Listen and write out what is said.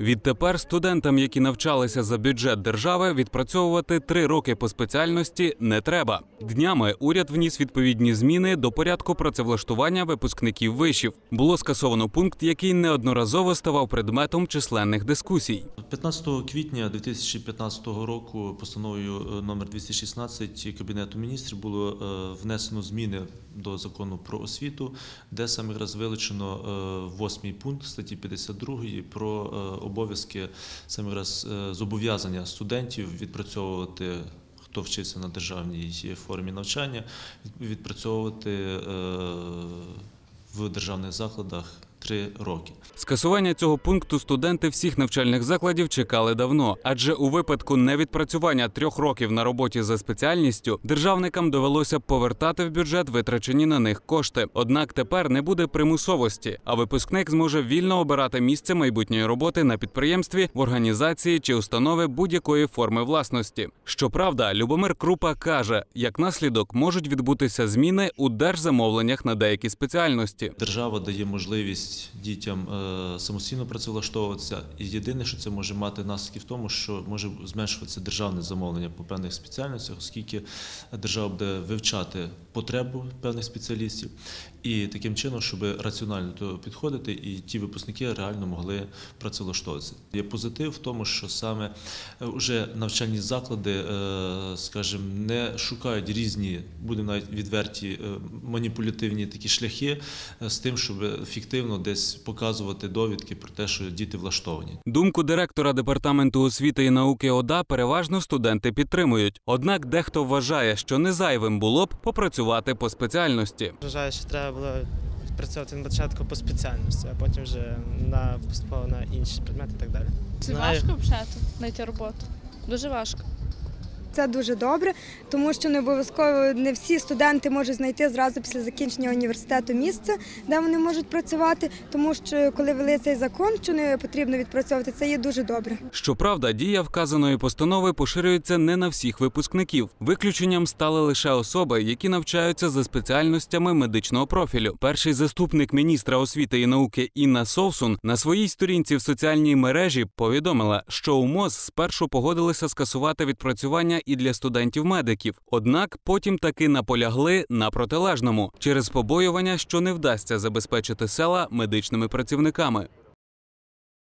Відтепер студентам, які навчалися за бюджет держави, відпрацьовувати три роки по спеціальності не треба. Днями уряд вніс відповідні зміни до порядку працевлаштування випускників вишів. Було скасовано пункт, який неодноразово ставав предметом численних дискусій. 15 квітня 2015 року постановою е, номер 216 Кабінету міністрів було е, внесено зміни до закону про освіту, де саме якраз вилучено е, восьмий пункт статті 52 про обов'язки саме якраз е, зобов'язання студентів відпрацьовувати. Хто вчився на державній формі навчання, відпрацьовувати е, в державних закладах три роки. Скасування цього пункту студенти всіх навчальних закладів чекали давно, адже у випадку невідпрацювання трьох років на роботі за спеціальністю державникам довелося повертати в бюджет витрачені на них кошти. Однак тепер не буде примусовості, а випускник зможе вільно обирати місце майбутньої роботи на підприємстві, в організації чи установи будь-якої форми власності. Щоправда, Любомир Крупа каже, як наслідок можуть відбутися зміни у держзамовленнях на деякі спеціальності. Держава дає можливість дітям е, самостійно працевлаштовуватися. І єдине, що це може мати наслідки в тому, що може зменшуватися державне замовлення по певних спеціальностях, оскільки держава буде вивчати потребу певних спеціалістів і таким чином, щоб раціонально підходити, і ті випускники реально могли працевлаштовуватися. Є позитив в тому, що саме вже навчальні заклади, е, скажімо, не шукають різні, будемо навіть відверті е, маніпулятивні такі шляхи е, з тим, щоб фіктивно десь показувати довідки про те, що діти влаштовані. Думку директора департаменту освіти і науки ОДА переважно студенти підтримують. Однак дехто вважає, що не зайвим було б попрацювати по спеціальності. Вважаю, що треба було працювати на початку по спеціальності, а потім вже на поступово на інші предмети і так далі. Це Знаю. важко взагалі знайти роботу. Дуже важко. Це дуже добре, тому що не обов'язково не всі студенти можуть знайти зразу після закінчення університету місце, де вони можуть працювати. Тому що коли вели цей закон, що не потрібно відпрацьовувати, це є дуже добре. Щоправда, дія вказаної постанови поширюється не на всіх випускників. Виключенням стали лише особи, які навчаються за спеціальностями медичного профілю. Перший заступник міністра освіти і науки Інна Совсун на своїй сторінці в соціальній мережі повідомила, що у МОЗ спершу погодилися скасувати відпрацювання і для студентів-медиків. Однак потім таки наполягли на протилежному через побоювання, що не вдасться забезпечити села медичними працівниками.